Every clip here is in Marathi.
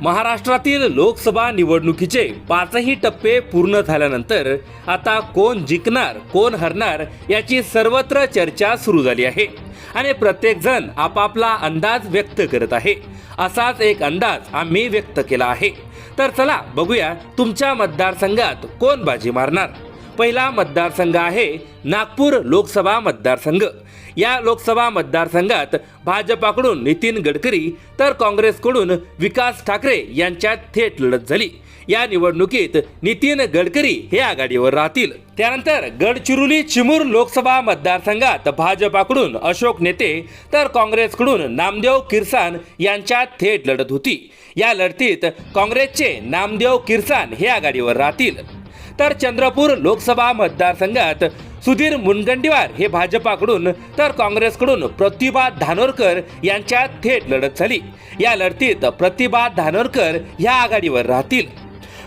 महाराष्ट्रातील लोकसभा निवडणुकीचे पाचही टप्पे पूर्ण झाल्यानंतर आता कोण जिंकणार कोण हरणार याची सर्वत्र चर्चा सुरू झाली आहे. आणि प्रत्येकजण आपापला अंदाज व्यक्त करत आहे. असाच एक अंदाज आम्ही व्यक्त केला आहे. तर चला बघूया तुमच्या मतदारसंघात कोण बाजी मारणार. पहिला मतदारसंघ आहे नागपूर लोकसभा मतदारसंघ. या लोकसभा मतदारसंघात भाजपाकडून नितीन गडकरी तर काँग्रेसकडून विकास ठाकरे यांच्यात थेट लढत झाली. या निवडणुकीत नितीन गडकरी हे आघाडीवर राहतील. त्यानंतर गडचिरोली चिमूर लोकसभा मतदारसंघात भाजपाकडून अशोक नेते तर काँग्रेसकडून नामदेव किरसान यांच्यात थेट लढत होती. या लढतीत काँग्रेसचे नामदेव किरसान हे आघाडीवर राहतील. तर चंद्रपूर लोकसभा मतदारसंघात सुधीर मुनगंटीवार हे भाजपाकडून तर काँग्रेसकडून प्रतिभा धानोरकर यांच्यात थेट लढत झाली. या लढतीत प्रतिभा धानोरकर ह्या आघाडीवर राहतील.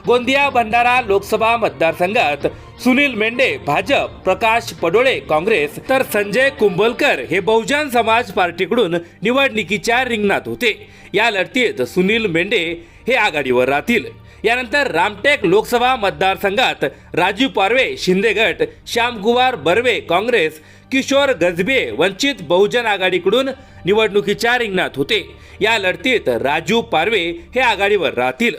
गोंदिया भंडारा लोकसभा मतदारसंघात सुनील मेंढे भाजप प्रकाश पडोळे काँग्रेस तर संजय कुंभलकर हे बहुजन समाज पार्टीकडून निवडणुकीच्या रिंगणात होते. या लढतीत सुनील मेंढे हे आघाडीवर राहतील. यानंतर रामटेक लोकसभा मतदारसंघात राजू पारवे शिंदे गट श्यामकुमार बर्वे काँग्रेस किशोर गजबे वंचित बहुजन आघाडीकडून निवडणुकीच्या रिंगणात होते. या लढतीत राजू पारवे हे आघाडीवर राहतील.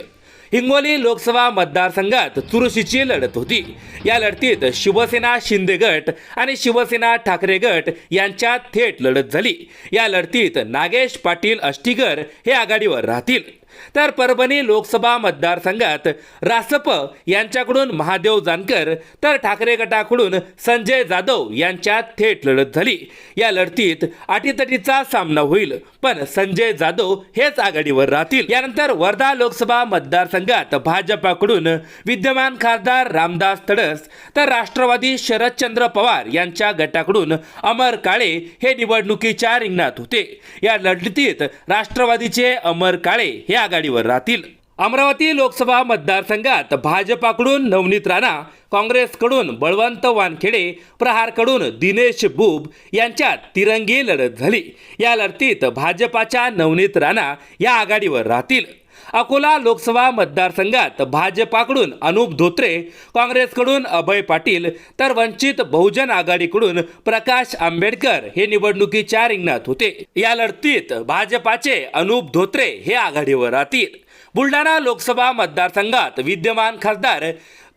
हिंगोली लोकसभा मतदारसंघात चुरशीची लढत होती. या लढतीत शिवसेना शिंदे गट आणि शिवसेना ठाकरे गट यांच्यात थेट लढत झाली. या लढतीत नागेश पाटील अष्टीकर हे आघाडीवर राहतील. तर परभणी लोकसभा मतदारसंघात रासप यांच्याकडून महादेव जानकर तर ठाकरे गटाकडून संजय जाधव यांच्यात थेट लढत झाली. या लढतीत अटीतटीचा सामना होईल पण संजय जाधव हेच आघाडीवर राहतील. यानंतर वर्धा लोकसभा मतदारसंघात भाजपाकडून विद्यमान खासदार रामदास तडस तर राष्ट्रवादी शरदचंद्र पवार यांच्या गटाकडून अमर काळे हे निवडणुकीच्या रिंगणात होते. या लढतीत राष्ट्रवादीचे अमर काळे हे आघाडीवर राहतील. अमरावती लोकसभा मतदारसंघात भाजपाकडून नवनीत राणा काँग्रेसकडून बळवंत वानखेडे प्रहारकडून दिनेश बुब यांच्यात तिरंगी लढत झाली. या लढतीत भाजपाच्या नवनीत राणा या आघाडीवर राहतील. अकोला लोकसभा मतदारसंघात भाजपाकडून अनुप धोत्रे काँग्रेसकडून अभय पाटील तर वंचित बहुजन आघाडीकडून प्रकाश आंबेडकर हे निवडणुकीच्या रिंगणात होते. या लढतीत भाजपाचे अनुप धोत्रे हे आघाडीवर राहतील. बुलढाणा लोकसभा मतदारसंघात विद्यमान खासदार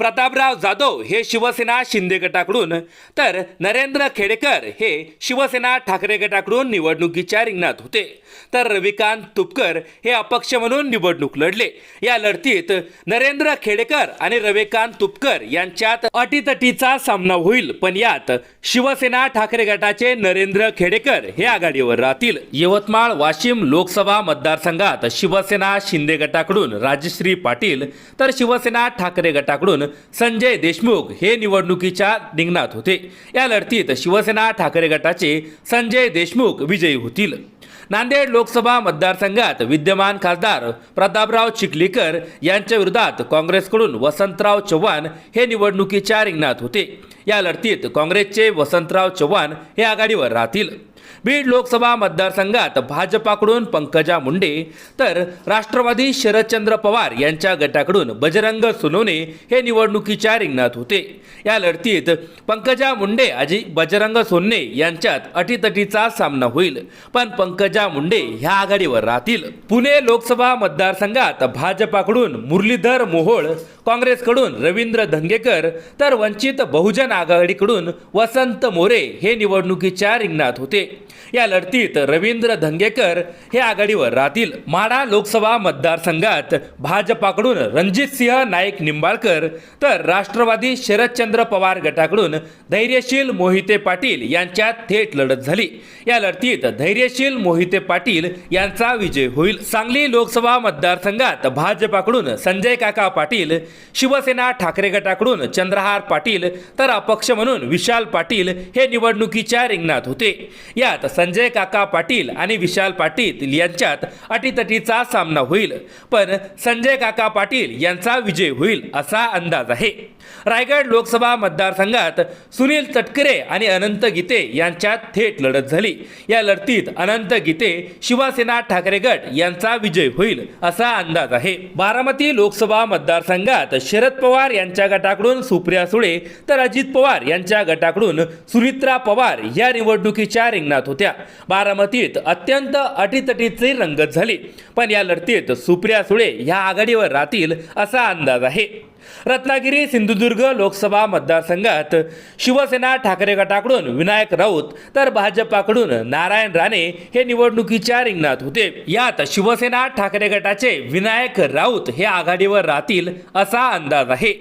प्रतापराव जाधव हे शिवसेना शिंदे गटाकडून तर नरेंद्र खेडेकर हे शिवसेना ठाकरे गटाकडून निवडणुकीच्या रिंगणात होते. तर रविकांत तुपकर हे अपक्ष म्हणून निवडणूक लढले. या लढतीत नरेंद्र खेडेकर आणि रविकांत तुपकर यांच्यात अटीतटीचा सामना होईल पण यात शिवसेना ठाकरे गटाचे नरेंद्र खेडेकर हे आघाडीवर राहतील. यवतमाळ वाशिम लोकसभा मतदारसंघात शिवसेना शिंदे गटाकडून राजश्री पाटील तर शिवसेना ठाकरे गटाकडून संजय देशमुख हे निवडणुकीच्या रिंगणात होते. या लढतीत शिवसेना ठाकरे गटाचे संजय देशमुख विजयी होतील. नांदेड लोकसभा मतदारसंघात विद्यमान खासदार प्रतापराव चिखलीकर यांच्या विरोधात काँग्रेसकडून वसंतराव चव्हाण हे निवडणुकीच्या रिंगणात होते. या लढतीत काँग्रेसचे वसंतराव चव्हाण हे आघाडीवर राहतील. बीड लोकसभा मतदारसंघात भाजपाकडून पंकजा मुंडे तर राष्ट्रवादी शरदचंद्र पवार यांच्या गटाकडून बजरंग सोनवणे हे निवडणुकीच्या रिंगणात होते. या लढतीत पंकजा मुंडे आणि बजरंग सोनने यांच्यात अटीतटीचा सामना होईल. पण पंकजा मुंडे ह्या आघाडीवर राहतील. पुणे लोकसभा मतदारसंघात भाजपाकडून मुरलीधर मोहोळ काँग्रेसकडून रवींद्र धंगेकर तर वंचित बहुजन आघाडीकडून वसंत मोरे हे निवडणुकीच्या रिंगणात होते. या लढतीत रवींद्र धंगेकर हे आघाडीवर राहतील. माडा लोकसभा मतदारसंघात भाजपाकडून रणजितसिंह नाईक निंबाळकर तर राष्ट्रवादी शरदचंद्र पवार गटाकडून धैर्यशील मोहिते पाटील यांच्यात थेट लढत झाली. या लढतीत धैर्यशील मोहिते पाटील यांचा विजय होईल. सांगली लोकसभा मतदारसंघात भाजपाकडून संजय काका पाटील शिवसेना ठाकरे गटाकडून चंद्रहार पाटील तर अपक्ष म्हणून विशाल पाटील हे निवडणुकीच्या रिंगणात होते. यात संजय काका पाटील आणि विशाल पाटील यांच्यात अटीतटीचा सामना होईल. पण संजय काका पाटील यांचा विजय होईल असा अंदाज आहे. रायगड लोकसभा मतदारसंघात सुनील तटकरे आणि अनंत गीते यांच्यात थेट लढत झाली. या लढतीत अनंत गीते शिवसेना ठाकरे गट यांचा विजय होईल असा अंदाज आहे. बारामती लोकसभा मतदारसंघात शरद पवार यांच्या गटाकडून सुप्रिया सुळे तर अजित पवार यांच्या गटाकडून सुनित्रा पवार या निवडणुकीच्या रिंगणात होत्या. बारामतीत अत्यंत अटीतटीची रंगत झाली. पण या लढतीत सुप्रिया सुळे ह्या आघाडीवर राहतील असा अंदाज आहे. रत्नागिरी सिंधुदुर्ग लोकसभा मतदारसंघात शिवसेना ठाकरे गटाकडून विनायक राऊत तर भाजपाकडून नारायण राणे हे निवडणुकीच्या रिंगणात होते. यात शिवसेना ठाकरे गटाचे विनायक राऊत हे आघाडीवर राहतील असा अंदाज आहे.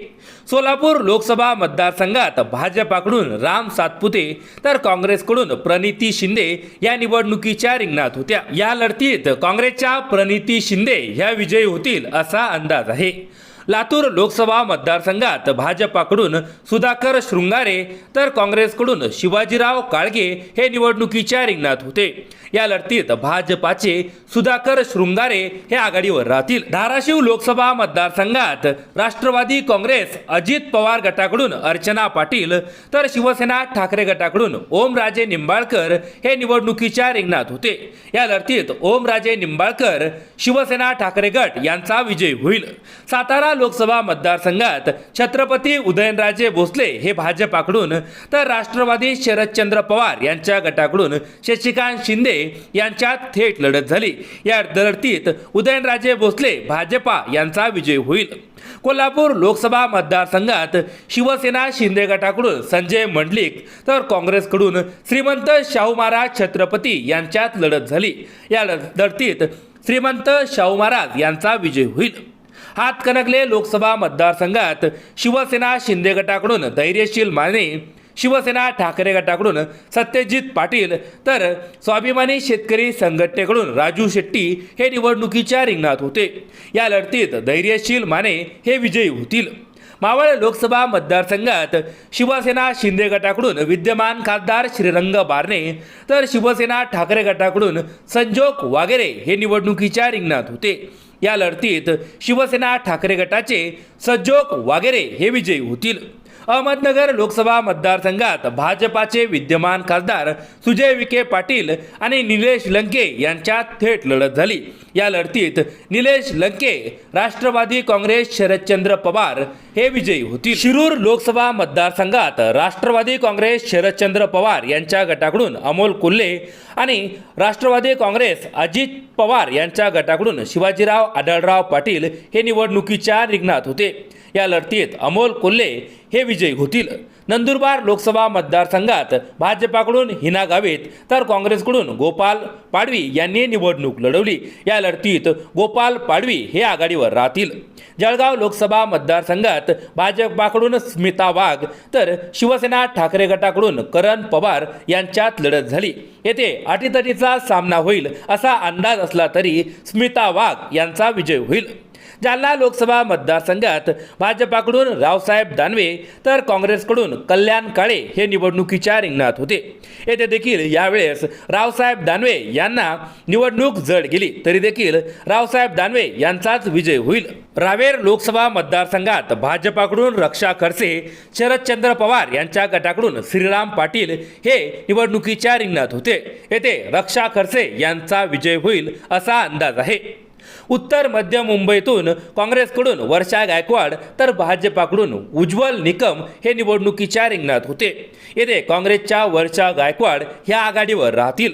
सोलापूर लोकसभा मतदारसंघात भाजपाकडून राम सातपुते तर काँग्रेसकडून प्रणिती शिंदे या निवडणुकीच्या रिंगणात होत्या. या लढतीत काँग्रेसच्या प्रणिती शिंदे ह्या विजयी होतील असा अंदाज आहे. लातूर लोकसभा मतदारसंघात भाजपाकडून सुधाकर शृंगारे तर काँग्रेसकडून शिवाजीराव काळगे हे निवडणुकीच्या रिंगणात होते. या लढतीत भाजपाचे सुधाकर शृंगारे हे आघाडीवर राहतील. धाराशिव लोकसभा मतदारसंघात राष्ट्रवादी काँग्रेस अजित पवार गटाकडून अर्चना पाटील तर शिवसेना ठाकरे गटाकडून ओमराजे निंबाळकर हे निवडणुकीच्या रिंगणात होते. या लढतीत ओमराजे निंबाळकर शिवसेना ठाकरे गट यांचा विजय होईल. सातारा लोकसभा मतदारसंघात छत्रपती उदयनराजे भोसले हे भाजपाकडून तर राष्ट्रवादी शरदचंद्र पवार यांच्या गटाकडून शशिकांत शिंदे यांच्यात थेट लढत झाली. या लढतीत उदयनराजे भोसले भाजपा यांचा विजय होईल. कोल्हापूर लोकसभा मतदारसंघात शिवसेना शिंदे गटाकडून संजय मंडलिक तर काँग्रेसकडून श्रीमंत शाहू महाराज छत्रपती यांच्यात लढत झाली. या लढतीत श्रीमंत शाहू महाराज यांचा विजय होईल. हातकणकले लोकसभा मतदारसंघात शिवसेना शिंदे गटाकडून धैर्यशील माने शिवसेना ठाकरे गटाकडून सत्यजित पाटील तर स्वाभिमानी शेतकरी संघटनेकडून राजू शेट्टी हे निवडणुकीच्या रिंगणात होते. या लढतीत धैर्यशील माने हे विजयी होतील. मावळ लोकसभा मतदारसंघात शिवसेना शिंदे गटाकडून विद्यमान खासदार श्रीरंग बारणे तर शिवसेना ठाकरे गटाकडून संजोग वागेरे हे निवडणुकीच्या रिंगणात होते. या लढतीत शिवसेना ठाकरे गटाचे सज्जोग वागेरे हे विजयी होतील. अहमदनगर लोकसभा मतदारसंघात भाजपाचे विद्यमान खासदार सुजय विखे पाटील आणि निलेश लंके यांच्यात थेट लढत झाली. या लढतीत निलेश लंके राष्ट्रवादी काँग्रेस शरदचंद्र पवार हे विजयी होतील. शिरूर लोकसभा मतदारसंघात राष्ट्रवादी काँग्रेस शरदचंद्र पवार यांच्या गटाकडून अमोल कोल्हे आणि राष्ट्रवादी काँग्रेस अजित पवार यांच्या गटाकडून शिवाजीराव आढळराव पाटील हे निवडणुकीच्या रिंगणात होते. या लढतीत अमोल कोल्हे हे विजयी होतील. नंदुरबार लोकसभा मतदारसंघात भाजपाकडून हिना गावित तर काँग्रेसकडून गोपाल पाडवी यांनी निवडणूक लढवली. या लढतीत गोपाल पाडवी हे आघाडीवर राहतील. जळगाव लोकसभा मतदारसंघात भाजपाकडून स्मिता वाघ तर शिवसेना ठाकरे गटाकडून करण पवार यांच्यात लढत झाली. येथे अटीतटीचा सामना होईल असा अंदाज असला तरी स्मिता वाघ यांचा विजय होईल. जालना लोकसभा मतदारसंघात भाजपाकडून रावसाहेब दानवे तर काँग्रेसकडून कल्याण काळे हे निवडणुकीच्या रिंगणात होते. येथे देखील यावेळेस रावसाहेब दानवे यांना निवडणूक जड गेली. तरी देखील रावसाहेब दानवे यांचाच विजय होईल. रावेर लोकसभा मतदारसंघात भाजपाकडून रक्षा खडसे शरदचंद्र पवार यांच्या गटाकडून श्रीराम पाटील हे निवडणुकीच्या रिंगणात होते. येथे रक्षा खडसे यांचा विजय होईल असा अंदाज आहे. उत्तर मध्य मुंबईतून काँग्रेसकडून वर्षा गायकवाड तर भाजपाकडून उज्ज्वल निकम हे निवडणुकीच्या रिंगणात होते. येथे काँग्रेसच्या वर्षा गायकवाड ह्या आघाडीवर राहतील.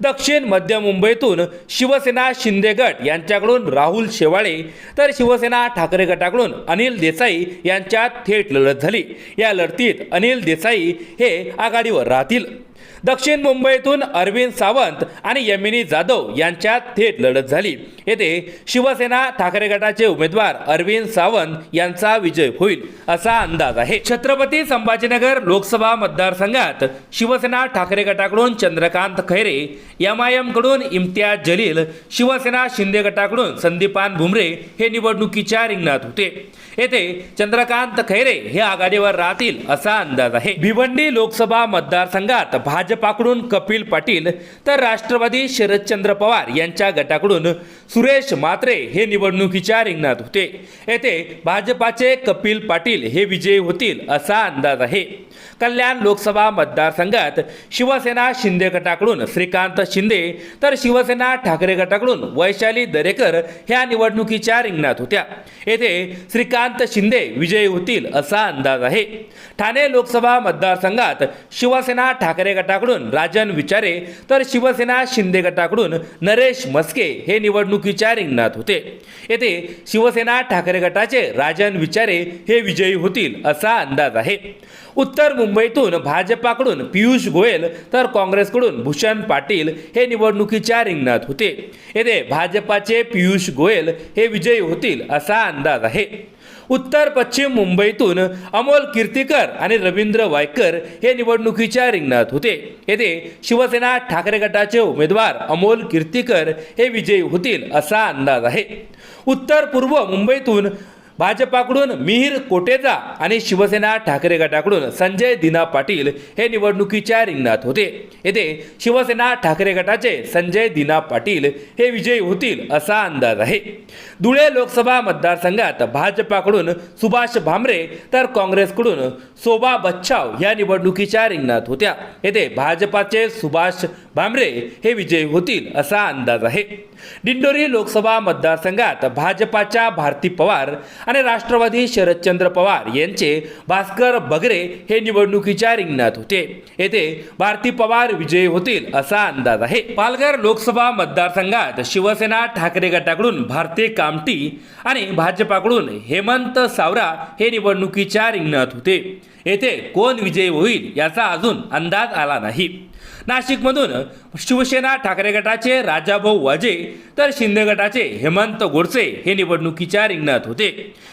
दक्षिण मध्य मुंबईतून शिवसेना शिंदे गट यांच्याकडून राहुल शेवाळे तर शिवसेना ठाकरे गटाकडून अनिल देसाई यांच्यात थेट लढत झाली. या लढतीत अनिल देसाई हे आघाडीवर राहतील. दक्षिण मुंबईतून अरविंद सावंत आणि यमिनी जाधव यांच्यात थेट लढत झाली. येथे शिवसेना ठाकरे गटाचे उमेदवार अरविंद सावंत यांचा विजय होईल असा अंदाज आहे. छत्रपती संभाजीनगर लोकसभा मतदारसंघात शिवसेना ठाकरे गटाकडून Chandrakant Khaire M I M Imtiaz Jaleel Shiv Sena Shinde गटाकडून संदीपान भुमरे हे निवडणुकीच्या रिंगणात होते. येथे चंद्रकांत खैरे हे आघाडीवर राहतील असा अंदाज आहे. भिवंडी लोकसभा मतदारसंघात भाजपाकडून कपिल पाटील तर राष्ट्रवादी शरदचंद्र पवार यांच्या गटाकडून सुरेश मात्रे हे निवडणुकीच्या रिंगणात होते. येथे भाजपाचे कपिल पाटील हे विजयी होतील असा अंदाज आहे. कल्याण लोकसभा मतदारसंघात शिवसेना शिंदे गटाकडून श्रीकांत शिंदे तर शिवसेना ठाकरे गटाकडून वैशाली दरेकर ह्या निवडणुकीच्या रिंगणात होत्या. येथे श्रीकांत शिंदे विजयी होतील असा अंदाज आहे. ठाणे लोकसभा मतदारसंघात शिवसेना ठाकरे गटाकडून राजन विचारे तर शिवसेना शिंदे गटाकडून नरेश मस्के हे निवडणुकीच्या रिंगणात होते. येथे शिवसेना ठाकरे गटाचे राजन विचारे हे विजयी होतील असा अंदाज आहे. उत्तर मुंबईतून भाजपाकडून पियुष गोयल तर काँग्रेसकडून भूषण पाटील हे निवडणुकीच्या रिंगणात होते. येथे भाजपाचे पियुष गोयल हे विजयी होतील असा अंदाज आहे. उत्तर पश्चिम मुंबईतून अमोल कीर्तीकर आणि रवींद्र वायकर हे निवडणुकीच्या रिंगणात होते. येथे शिवसेना ठाकरे गटाचे उमेदवार अमोल कीर्तीकर हे विजयी होतील असा अंदाज आहे. उत्तर पूर्व मुंबईतून भाजपाकडून मिहीर कोटेचा आणि शिवसेना ठाकरे गटाकडून संजय दिना पाटील हे निवडणुकीच्या रिंगणात होते. येथे शिवसेना ठाकरे गटाचे संजय दिना पाटील हे विजयी होतील असा अंदाज आहे. धुळे लोकसभा मतदारसंघात भाजपाकडून सुभाष भामरे तर काँग्रेसकडून शोभा बच्छाव या निवडणुकीच्या रिंगणात होत्या. येथे भाजपाचे सुभाष भामरे हे विजयी होतील असा अंदाज आहे. दिंडोरी लोकसभा मतदारसंघात भाजपाच्या भारती पवार आणि राष्ट्रवादी शरदचंद्र पवार यांचे भास्कर बगरे हे निवडणुकीच्या रिंगणात होते. येथे भारती पवार विजयी होतील असा अंदाज आहे. पालघर लोकसभा मतदारसंघात शिवसेना ठाकरे गटाकडून भारती कामटी आणि भाजपाकडून हेमंत सावरा हे निवडणुकीच्या रिंगणात होते. येथे कोण विजयी होईल याचा अजून अंदाज आला नाही. नाशिकमधून शिवसेना ठाकरे गटाचे राजाभाऊ वाजे तर शिंदे गटाचे हेमंत गोडसे हे निवडणुकीच्या रिंगणात होते.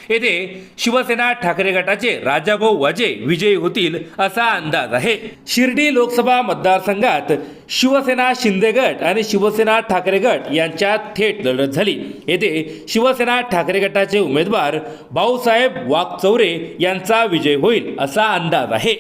येथे शिवसेना ठाकरे गटाचे राजाभाऊ वाजे विजयी होतील असा अंदाज आहे. शिर्डी लोकसभा मतदारसंघात शिवसेना शिंदे गट आणि शिवसेना ठाकरे गट यांच्यात थेट लढत झाली. येथे शिवसेना ठाकरे गटाचे उमेदवार भाऊसाहेब वाघचौरे यांचा विजय होईल असा अंदाज आहे.